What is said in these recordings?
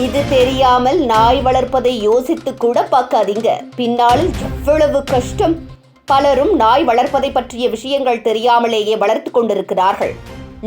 இது தெரியாமல் நாய் வளர்ப்பதை யோசித்து கூட பார்க்காதீங்க. பின்னாளில் எவ்வளவு கஷ்டம். பலரும் நாய் வளர்ப்பதை பற்றிய விஷயங்கள் தெரியாமலேயே வளர்த்து கொண்டிருக்கிறார்கள்.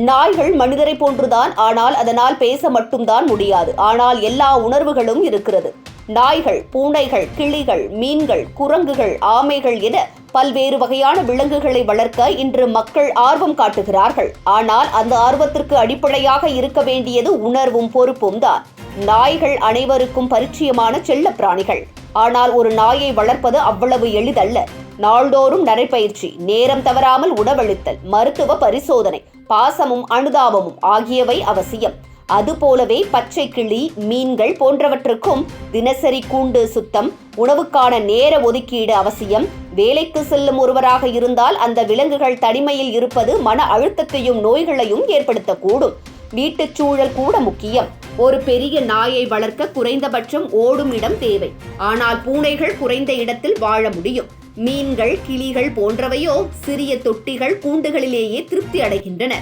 நாய்கள் மனிதரை போன்றுதான் ஆனால் அதனால் பேச மட்டும்தான் முடியாது. ஆனால் எல்லா உணர்வுகளும் இருக்கிறது. நாய்கள் பூனைகள் கிளிகள் மீன்கள் குரங்குகள் ஆமைகள் என பல்வேறு வகையான விலங்குகளை வளர்க்க இன்று மக்கள் ஆர்வம் காட்டுகிறார்கள். ஆனால் அந்த ஆர்வத்திற்கு அடிப்படையாக இருக்க வேண்டியது உணர்வும் பொறுப்பும் தான். நாய்கள் அனைவருக்கும் பரிச்சயமான செல்ல பிராணிகள். ஆனால் ஒரு நாயை வளர்ப்பது அவ்வளவு எளிதல்ல. நாள்தோறும் நடைப்பயிற்சி நேரம் தவறாமல் உணவளித்தல் மருத்துவ பரிசோதனை பாசமும் அனுதாபமும் ஆகியவை அவசியம். அதுபோலவே பச்சை கிளி மீன்கள் போன்றவற்றுக்கும் தினசரி கூண்டு சுத்தம் உணவுக்கான நேர ஒதுக்கீடு அவசியம். வேலைக்கு செல்லும் ஒருவராக இருந்தால் அந்த விலங்குகள் தனிமையில் இருப்பது மன அழுத்தத்தையும் நோய்களையும் ஏற்படுத்தக்கூடும். வீட்டுச் சூழல் கூட முக்கியம். ஒரு பெரிய நாயை வளர்க்க குறைந்தபட்சம் ஓடும் இடம் தேவை. ஆனால் பூனைகள் குறைந்த இடத்தில் வாழ முடியும். மீன்கள் கிளிகள் போன்றவையோ சிறிய தொட்டிகள் கூண்டுகளிலேயே திருப்தி அடைகின்றன.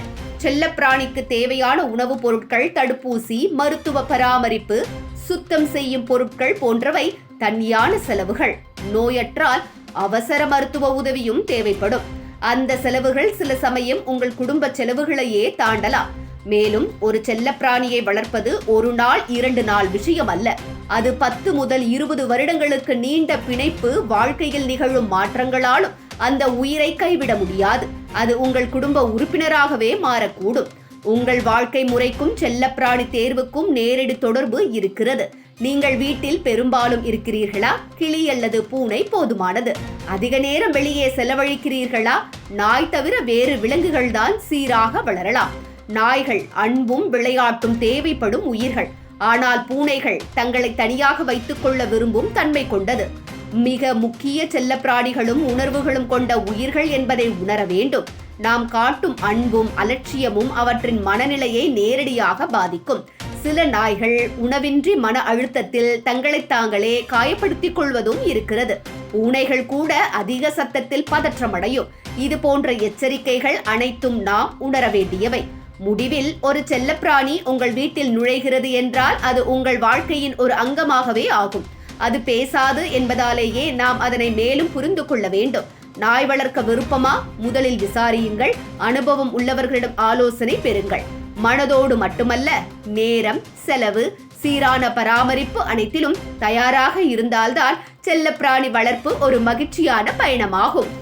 செல்லப்பிராணிக்கு தேவையான உணவுப் பொருட்கள் தடுப்பூசி மருத்துவ பராமரிப்பு சுத்தம் செய்யும் பொருட்கள் போன்றவை தனியான செலவுகள். நோயற்றால் அவசர மருத்துவ உதவியும் தேவைப்படும். அந்த செலவுகள் சில சமயம் உங்கள் குடும்ப செலவுகளையே தாண்டலாம். மேலும் ஒரு செல்லப்பிராணியை வளர்ப்பது ஒரு நாள் இரண்டு நாள் விஷயம் அல்ல அது பத்து முதல் இருபது வருடங்களுக்கு நீண்ட பிணைப்பு வாழ்க்கையில் நிகழும் மாற்றங்களாலும் அந்த உயிரை கைவிட முடியாது. அது உங்கள் குடும்ப உறுப்பினராகவே மாறக்கூடும். உங்கள் வாழ்க்கை முறைக்கும் செல்லப்பிராணி தேர்வுக்கும் நேரடி தொடர்பு இருக்கிறது. நீங்கள் வீட்டில் பெரும்பாலும் இருக்கிறீர்களா? கிளி அல்லது பூனை போதுமானது. அதிக நேரம் வெளியே செலவழிக்கிறீர்களா? நாய் தவிர வேறு விலங்குகள் தான் சீராக வளரலாம். நாய்கள் அன்பும் விளையாட்டும் தேவைப்படும் உயிர்கள். ஆனால் பூனைகள் தங்களை தனியாக வைத்துக் கொள்ள விரும்பும் தன்மை கொண்டது. மிக முக்கிய செல்லப்பிராணிகளும் உணர்வுகளும் கொண்ட உயிர்கள் என்பதை உணர வேண்டும். நாம் காட்டும் அன்பும் அலட்சியமும் அவற்றின் மனநிலையை நேரடியாக பாதிக்கும். சில நாய்கள் உணவின்றி மன அழுத்தத்தில் தங்களை தாங்களே காயப்படுத்திக் கொள்வதும் இருக்கிறது. பூனைகள் கூட அதிக சத்தத்தில் பதற்றமடையும். இது போன்ற எச்சரிக்கைகள் அனைத்தும் நாம் உணர வேண்டியவை. முடிவில் ஒரு செல்லப்பிராணி உங்கள் வீட்டில் நுழைகிறது என்றால் அது உங்கள் வாழ்க்கையின் ஒரு அங்கமாகவே ஆகும். அது பேசாது என்பதாலேயே நாம் அதனை மேலும் புரிந்து கொள்ள வேண்டும். நாய் வளர்க்க விருப்பமா? முதலில் விசாரியுங்கள். அனுபவம் உள்ளவர்களிடம் ஆலோசனை பெறுங்கள். மனதோடு மட்டுமல்ல நேரம் செலவு சீரான பராமரிப்பு அனைத்திலும் தயாராக இருந்தால்தான் செல்லப்பிராணி வளர்ப்பு ஒரு மகிழ்ச்சியான பயணமாகும்.